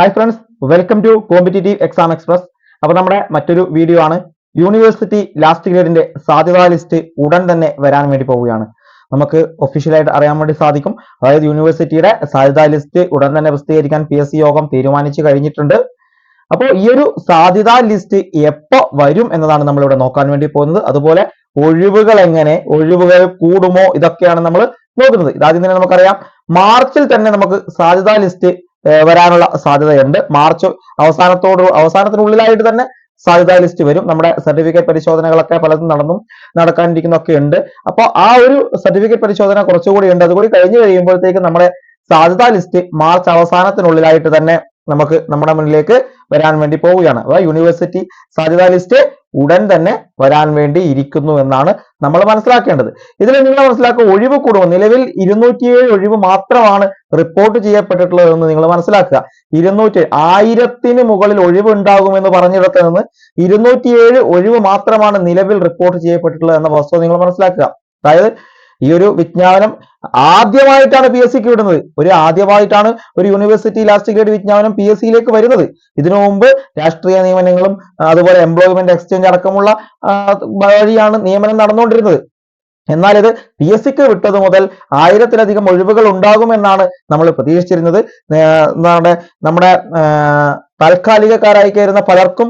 Hi friends welcome to competitive exam express അപ്പോൾ നമ്മുടെ മറ്റൊരു വീഡിയോ ആണ്. യൂണിവേഴ്സിറ്റി ലാസ്റ്റ് ഗ്രേഡിന്റെ സാധ്യതാ ലിസ്റ്റ് ഉടൻ തന്നെ വരാൻ വേണ്ടി പോവുകയാണ്. നമുക്ക് ഒഫീഷ്യലായിട്ട് അറിയാൻ വേണ്ടി സാധിക്കും. അതായത് യൂണിവേഴ്സിറ്റിയുടെ സാധ്യതാ ലിസ്റ്റ് ഉടൻ തന്നെ പ്രസിദ്ധീകരിക്കാൻ പി എസ് യോഗം തീരുമാനിച്ചു കഴിഞ്ഞിട്ടുണ്ട്. അപ്പോൾ ഈ ഒരു സാധ്യതാ ലിസ്റ്റ് എപ്പോ വരും എന്നതാണ് നമ്മൾ ഇവിടെ നോക്കാൻ വേണ്ടി പോകുന്നത്. അതുപോലെ ഒഴിവുകൾ എങ്ങനെ ഒഴിവുകൾ കൂടുമോ ഇതൊക്കെയാണ് നമ്മൾ നോക്കുന്നത്. ഇതാദ്യം തന്നെ നമുക്കറിയാം. മാർച്ചിൽ തന്നെ നമുക്ക് സാധ്യതാ ലിസ്റ്റ് വരാനുള്ള സാധ്യതയുണ്ട്. മാർച്ച് അവസാനത്തോട് അവസാനത്തിനുള്ളിലായിട്ട് തന്നെ സാധ്യതാ ലിസ്റ്റ് വരും. നമ്മുടെ സർട്ടിഫിക്കറ്റ് പരിശോധനകളൊക്കെ പലതും നടന്നും നടക്കാനിരിക്കുന്നൊക്കെ ഉണ്ട് അപ്പോൾ ആ ഒരു സർട്ടിഫിക്കറ്റ് പരിശോധന കുറച്ചുകൂടി ഉണ്ട്. അതുകൂടി കഴിഞ്ഞു കഴിയുമ്പോഴത്തേക്ക് നമ്മുടെ സാധ്യതാ ലിസ്റ്റ് മാർച്ച് അവസാനത്തിനുള്ളിലായിട്ട് തന്നെ നമുക്ക് നമ്മുടെ മുന്നിലേക്ക് വരാൻ വേണ്ടി പോവുകയാണ്. അഥവാ യൂണിവേഴ്സിറ്റി സാധ്യതാ ലിസ്റ്റ് ഉടൻ തന്നെ വരാൻ വേണ്ടി ഇരിക്കുന്നു എന്നാണ് നമ്മൾ മനസ്സിലാക്കേണ്ടത്. ഇതിൽ നിങ്ങൾ മനസ്സിലാക്കുക ഒഴിവ് കുറവ് നിലവിൽ ഇരുന്നൂറ്റിയേഴ് ഒഴിവ് മാത്രമാണ് റിപ്പോർട്ട് ചെയ്യപ്പെട്ടിട്ടുള്ളത് എന്ന് നിങ്ങൾ മനസ്സിലാക്കുക. ഇരുന്നൂറ്റി ആയിരത്തിന് മുകളിൽ ഒഴിവ് ഉണ്ടാകുമെന്ന് പറഞ്ഞിടത്ത് നിന്ന് ഇരുന്നൂറ്റിയേഴ് ഒഴിവ് മാത്രമാണ് നിലവിൽ റിപ്പോർട്ട് ചെയ്യപ്പെട്ടിട്ടുള്ളത് എന്ന വസ്തുത നിങ്ങൾ മനസ്സിലാക്കുക. അതായത് ഈ ഒരു വിജ്ഞാനം ആദ്യമായിട്ടാണ് പി എസ് സിക്ക് വിടുന്നത്. ഒരു ആദ്യമായിട്ടാണ് ഒരു യൂണിവേഴ്സിറ്റി ലാസ്റ്റ് ഗ്രേഡ് വിജ്ഞാനം പി എസ് സിയിലേക്ക് വരുന്നത്. ഇതിനു മുമ്പ് രാഷ്ട്രീയ നിയമനങ്ങളും അതുപോലെ എംപ്ലോയ്മെന്റ് എക്സ്ചേഞ്ച് അടക്കമുള്ള വഴിയാണ് നിയമനം നടന്നുകൊണ്ടിരുന്നത്. എന്നാൽ ഇത് പി എസ് സിക്ക് വിട്ടത് മുതൽ ആയിരത്തിലധികം ഒഴിവുകൾ ഉണ്ടാകുമെന്നാണ് നമ്മൾ പ്രതീക്ഷിച്ചിരുന്നത്. നമ്മുടെ താൽക്കാലികക്കാരായി കയറുന്ന പലർക്കും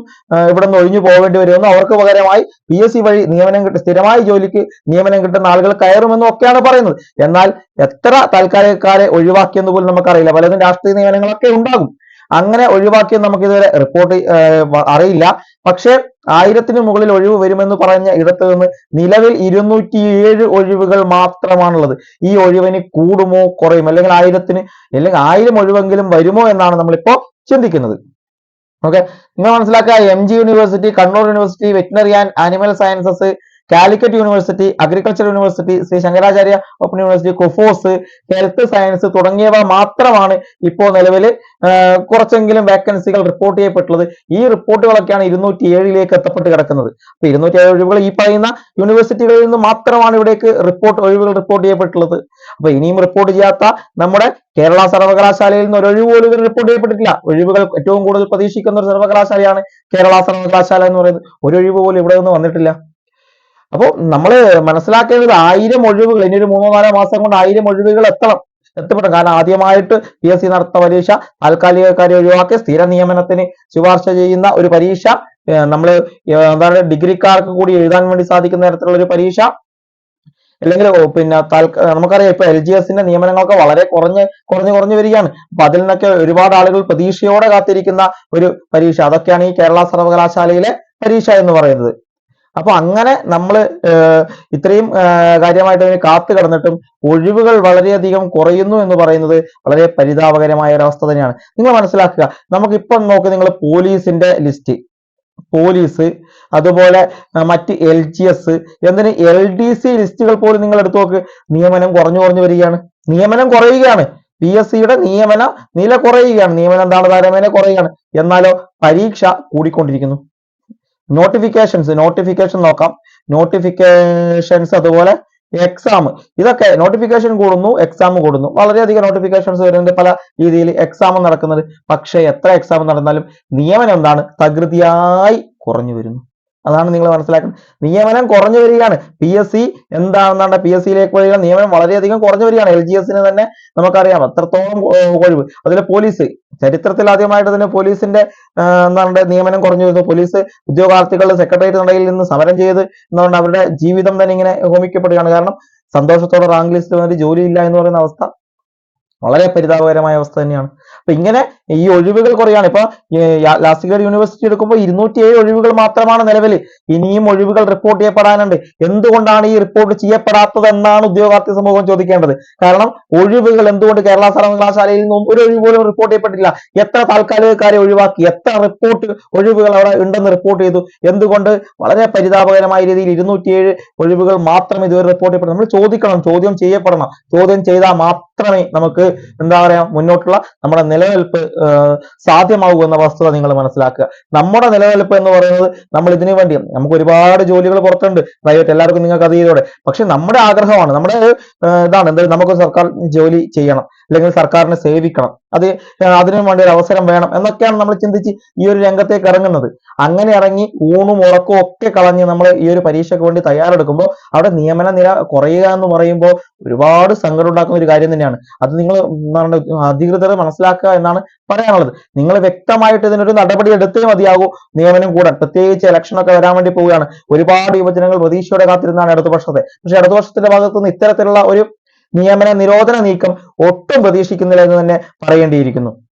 ഇവിടെ നിന്ന് ഒഴിഞ്ഞു പോകേണ്ടി വരുമെന്നും അവർക്ക് പകരമായി പി എസ് സി വഴി നിയമനം കിട്ടും സ്ഥിരമായി ജോലിക്ക് നിയമനം കിട്ടുന്ന ആളുകൾ കയറുമെന്നും ഒക്കെയാണ് പറയുന്നത്. എന്നാൽ എത്ര താൽക്കാലികക്കാരെ ഒഴിവാക്കിയെന്ന് പോലും നമുക്കറിയില്ല. പലതും രാഷ്ട്രീയ നിയമനങ്ങളൊക്കെ ഉണ്ടാകും. അങ്ങനെ ഒഴിവാക്കിയെന്ന് നമുക്ക് ഇതുവരെ റിപ്പോർട്ട് അറിയില്ല. പക്ഷേ ആയിരത്തിന് മുകളിൽ ഒഴിവ് വരുമെന്ന് പറഞ്ഞ ഇടത്ത് നിന്ന് നിലവിൽ ഇരുന്നൂറ്റിയേഴ് ഒഴിവുകൾ മാത്രമാണുള്ളത്. ഈ ഒഴിവിന് കൂടുമോ കുറയും അല്ലെങ്കിൽ ആയിരത്തിന് അല്ലെങ്കിൽ ആയിരം ഒഴിവെങ്കിലും വരുമോ എന്നാണ് നമ്മളിപ്പോ ചിന്തിക്കുന്നത്. ഓക്കെ നിങ്ങൾ മനസ്സിലാക്കുക M G university Kannur university veterinary and animal sciences Calicut university agriculture university Shri Sankaracharya open university KUFOS health science തുടങ്ങിയവ മാത്രമാണ് ഇപ്പോൾ നിലവിൽ കുറച്ചെങ്കിലും വേക്കൻസികൾ റിപ്പോർട്ട് ചെയ്യപ്പെട്ടുള്ളത്. ഈ റിപ്പോർട്ടുകളൊക്കെയാണ് ഇരുന്നൂറ്റി ഏഴിലേക്ക് എത്തപ്പെട്ട് കിടക്കുന്നത്. അപ്പൊ ഇരുന്നൂറ്റി ഏഴ് ഒഴിവുകൾ ഈ പറയുന്ന യൂണിവേഴ്സിറ്റികളിൽ നിന്ന് മാത്രമാണ് ഇവിടേക്ക് റിപ്പോർട്ട് ഒഴിവുകൾ റിപ്പോർട്ട് ചെയ്യപ്പെട്ടുള്ളത്. അപ്പൊ ഇനിയും റിപ്പോർട്ട് ചെയ്യാത്ത നമ്മുടെ കേരള സർവകലാശാലയിൽ നിന്ന് ഒരു ഒഴിവ് പോലും റിപ്പോർട്ട് ചെയ്യപ്പെട്ടിട്ടില്ല. ഒഴിവുകൾ ഏറ്റവും കൂടുതൽ പ്രതീക്ഷിക്കുന്ന ഒരു സർവകലാശാലയാണ് കേരള സർവകലാശാല എന്ന് പറയുന്നത്. ഒരു ഒഴിവ് പോലും ഇവിടെ നിന്ന് വന്നിട്ടില്ല. അപ്പോൾ നമ്മൾ മനസ്സിലാക്കേണ്ടത് ആയിരം ഒഴിവുകൾ ഇനി ഒരു മൂന്നോ നാലോ മാസം കൊണ്ട് ആയിരം ഒഴിവുകൾ എത്തണം. എത്തപ്പെടും കാരണം ആദ്യമായിട്ട് പി എസ് സി നടത്തുന്ന പരീക്ഷ താൽക്കാലികക്കാരെ ഒഴിവാക്കി സ്ഥിര നിയമനത്തിന് ശുപാർശ ചെയ്യുന്ന ഒരു പരീക്ഷ നമ്മൾ എന്താണ് ഡിഗ്രിക്കാർക്ക് കൂടി എഴുതാൻ വേണ്ടി സാധിക്കുന്ന തരത്തിലുള്ള ഒരു പരീക്ഷ. അല്ലെങ്കിൽ പിന്നെ നമുക്കറിയാം ഇപ്പൊ എൽ ജി എസിന്റെ നിയമനങ്ങളൊക്കെ വളരെ കുറഞ്ഞ് കുറഞ്ഞു കുറഞ്ഞു വരികയാണ്. അപ്പൊ അതിൽ നിന്നൊക്കെ ഒരുപാട് ആളുകൾ പ്രതീക്ഷയോടെ കാത്തിരിക്കുന്ന ഒരു പരീക്ഷ. അതൊക്കെയാണ് ഈ കേരള സർവകലാശാലയിലെ പരീക്ഷ എന്ന് പറയുന്നത്. അപ്പൊ അങ്ങനെ നമ്മൾ ഇത്രയും കാര്യമായിട്ട് അതിന് കാത്തു കിടന്നിട്ടും ഒഴിവുകൾ വളരെയധികം കുറയുന്നു എന്ന് പറയുന്നത് വളരെ പരിതാപകരമായ ഒരു അവസ്ഥ തന്നെയാണ്. നിങ്ങൾ മനസ്സിലാക്കുക നമുക്കിപ്പം നോക്ക് നിങ്ങൾ പോലീസിന്റെ ലിസ്റ്റ്. പോലീസ് അതുപോലെ മറ്റ് എൽ ജി എസ് എന്തിന് എൽ ഡി സി ലിസ്റ്റുകൾ പോലും നിങ്ങൾ എടുത്തു നോക്ക് നിയമനം കുറഞ്ഞു കുറഞ്ഞു വരികയാണ്. നിയമനം കുറയുകയാണ്. പി എസ് സിയുടെ നിയമന നില കുറയുകയാണ്. നിയമനം എന്താണ് താരമേന കുറയുകയാണ്. എന്നാലോ പരീക്ഷ കൂടിക്കൊണ്ടിരിക്കുന്നു. നോട്ടിഫിക്കേഷൻസ് നോട്ടിഫിക്കേഷൻ നോക്കാം. നോട്ടിഫിക്കേഷൻസ് അതുപോലെ എക്സാം ഇതൊക്കെ നോട്ടിഫിക്കേഷൻ കൂടുന്നു എക്സാം കൂടുന്നു. വളരെയധികം നോട്ടിഫിക്കേഷൻസ് വരുന്നുണ്ട് പല രീതിയിൽ എക്സാം നടക്കുന്നത്. പക്ഷേ എത്ര എക്സാം നടന്നാലും നിയമനം എന്താണ്? തകൃതിയായി കുറഞ്ഞു വരുന്നു. അതാണ് നിങ്ങൾ മനസ്സിലാക്കുന്നത്. നിയമനം കുറഞ്ഞു വരികയാണ്. പി എസ് സി എന്താണെന്നാണ് പി എസ് സിയിലേക്ക് വരിക. നിയമനം വളരെയധികം കുറഞ്ഞു വരികയാണ്. എൽ ജി എസിന് തന്നെ നമുക്കറിയാം. അത്രത്തോളം ഒഴിവ് അതിലെ പോലീസ് ചരിത്രത്തിൽ ആദ്യമായിട്ട് തന്നെ പോലീസിന്റെ എന്താണ് നിയമനം കുറഞ്ഞു വരുന്നു. പോലീസ് ഉദ്യോഗാർത്ഥികൾ സെക്രട്ടേറിയറ്റ് നടയിൽ നിന്ന് സമരം ചെയ്ത് എന്താണ് അവരുടെ ജീവിതം തന്നെ ഇങ്ങനെ ഹോമിക്കപ്പെടുകയാണ്. കാരണം സന്തോഷത്തോടെ റാങ്ക് ലിസ്റ്റ് വന്നിട്ട് ജോലിയില്ല എന്ന് പറയുന്ന അവസ്ഥ വളരെ പരിതാപകരമായ അവസ്ഥ തന്നെയാണ്. അപ്പൊ ഇങ്ങനെ ഈ ഒഴിവുകൾ കുറയാണ്. ഇപ്പൊ ലാസ്റ്റ് ഗ്രേഡ് യൂണിവേഴ്സിറ്റി എടുക്കുമ്പോൾ ഇരുന്നൂറ്റി ഏഴ് ഒഴിവുകൾ മാത്രമാണ് നിലവിൽ ഇനിയും ഒഴിവുകൾ റിപ്പോർട്ട് ചെയ്യപ്പെടാനുണ്ട്. എന്തുകൊണ്ടാണ് ഈ റിപ്പോർട്ട് ചെയ്യപ്പെടാത്തത് എന്നാണ് ഉദ്യോഗാർത്ഥി സമൂഹം ചോദിക്കേണ്ടത്. കാരണം ഒഴിവുകൾ എന്തുകൊണ്ട് കേരള സർവകലാശാലയിൽ നിന്നും ഒരു ഒഴിവ് പോലും റിപ്പോർട്ട് ചെയ്യപ്പെട്ടില്ല. എത്ര താൽക്കാലികക്കാരെ ഒഴിവാക്കി? എത്ര റിപ്പോർട്ട് ഒഴിവുകൾ അവിടെ ഉണ്ടെന്ന് റിപ്പോർട്ട് ചെയ്തു? എന്തുകൊണ്ട് വളരെ പരിതാപകരമായ രീതിയിൽ ഇരുന്നൂറ്റിയേഴ് ഒഴിവുകൾ മാത്രം ഇതുവരെ റിപ്പോർട്ട് ചെയ്യപ്പെടും നമ്മൾ ചോദിക്കണം. ചോദ്യം ചെയ്യപ്പെടണം. ചോദ്യം ചെയ്താൽ മാത്രമേ നമുക്ക് എന്താ പറയാ മുന്നോട്ടുള്ള നമ്മുടെ നിലനിൽപ്പ് സാധ്യമാകൂ എന്ന വസ്തുത നിങ്ങൾ മനസ്സിലാക്കുക. നമ്മുടെ നിലനിൽപ്പ് എന്ന് പറയുന്നത് നമ്മൾ ഇതിനു വേണ്ടി നമുക്ക് ഒരുപാട് ജോലികൾ പുറത്തുണ്ട്. പ്രൈവറ്റ് എല്ലാവർക്കും നിങ്ങൾക്ക് അതീതോടെ പക്ഷെ നമ്മുടെ ആഗ്രഹമാണ് നമ്മുടെ ഇതാണ് എന്തായാലും നമുക്ക് സർക്കാർ ജോലി ചെയ്യണം അല്ലെങ്കിൽ സർക്കാരിനെ സേവിക്കണം. അത് അതിനു വേണ്ടി ഒരു അവസരം വേണം എന്നൊക്കെയാണ് നമ്മൾ ചിന്തിച്ച് ഈ ഒരു രംഗത്തേക്ക് ഇറങ്ങുന്നത്. അങ്ങനെ ഇറങ്ങി ഊണും ഉറക്കവും ഒക്കെ കളഞ്ഞ് നമ്മൾ ഈ ഒരു പരീക്ഷയ്ക്ക് വേണ്ടി തയ്യാറെടുക്കുമ്പോൾ അവിടെ നിയമന നില കുറയുക എന്ന് പറയുമ്പോൾ ഒരുപാട് സങ്കടം ഉണ്ടാക്കുന്ന ഒരു കാര്യം തന്നെയാണ്. അത് നിങ്ങൾ എന്താണ് അധികൃതർ മനസ്സിലാക്കുക എന്നാണ് പറയാനുള്ളത്. നിങ്ങൾ വ്യക്തമായിട്ട് ഇതിനൊരു നടപടി എടുത്തേ മതിയാകൂ. നിയമനം കൂടാൻ പ്രത്യേകിച്ച് ഇലക്ഷനൊക്കെ വരാൻ വേണ്ടി പോവുകയാണ്. ഒരുപാട് യുവജനങ്ങൾ പ്രതീക്ഷയോടെ കാത്തിരുന്നാണ് ഇടതുപക്ഷത്തെ. പക്ഷെ ഇടതുപക്ഷത്തിന്റെ ഭാഗത്തുനിന്ന് ഇത്തരത്തിലുള്ള ഒരു നിയമന നിരോധന നീക്കം ഒട്ടും പ്രതീക്ഷിക്കുന്നില്ല എന്ന് തന്നെ പറയേണ്ടിയിരിക്കുന്നു.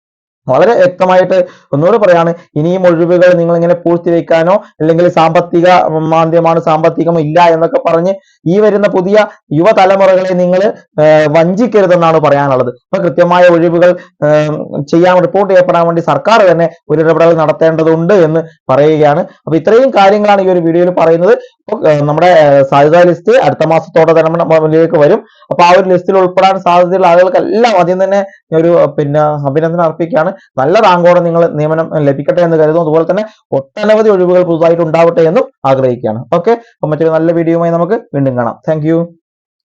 വളരെ വ്യക്തമായിട്ട് ഒന്നുകൂടെ പറയാണ്. ഇനിയും ഒഴിവുകൾ നിങ്ങൾ ഇങ്ങനെ പൂഴ്ത്തിവെക്കാനോ അല്ലെങ്കിൽ സാമ്പത്തിക മാന്ദ്യമാണ് സാമ്പത്തികം ഇല്ല എന്നൊക്കെ പറഞ്ഞ് ഈ വരുന്ന പുതിയ യുവതലമുറകളെ നിങ്ങൾ വഞ്ചിക്കരുതെന്നാണ് പറയാനുള്ളത്. അപ്പൊ കൃത്യമായ ഒഴിവുകൾ ചെയ്യാൻ റിപ്പോർട്ട് ചെയ്യപ്പെടാൻ വേണ്ടി സർക്കാർ തന്നെ ഒരു ഇടപെടൽ നടത്തേണ്ടതുണ്ട് എന്ന് പറയുകയാണ്. അപ്പൊ ഇത്രയും കാര്യങ്ങളാണ് ഈ ഒരു വീഡിയോയിൽ പറയുന്നത്. നമ്മുടെ സാധ്യതാ ലിസ്റ്റ് അടുത്ത മാസത്തോടെ തന്നെ വരും. അപ്പൊ ആ ഒരു ലിസ്റ്റിൽ ഉൾപ്പെടാൻ സാധ്യതയുള്ള ആളുകൾക്കെല്ലാം ആദ്യം തന്നെ ഒരു പിന്നെ അഭിനന്ദനം അർപ്പിക്കുകയാണ്. നല്ല റാങ്കോടെ നിങ്ങൾ നിയമനം ലഭിക്കട്ടെ എന്ന് കരുതുന്നു. അതുപോലെ തന്നെ ഒട്ടനവധി ഒഴിവുകൾ പുതുതായിട്ട് ഉണ്ടാവട്ടെ എന്നും ആഗ്രഹിക്കുകയാണ്. ഓക്കെ അപ്പൊ മറ്റൊരു നല്ല വീഡിയോയുമായി നമുക്ക് വീണ്ടും കാണാം. താങ്ക്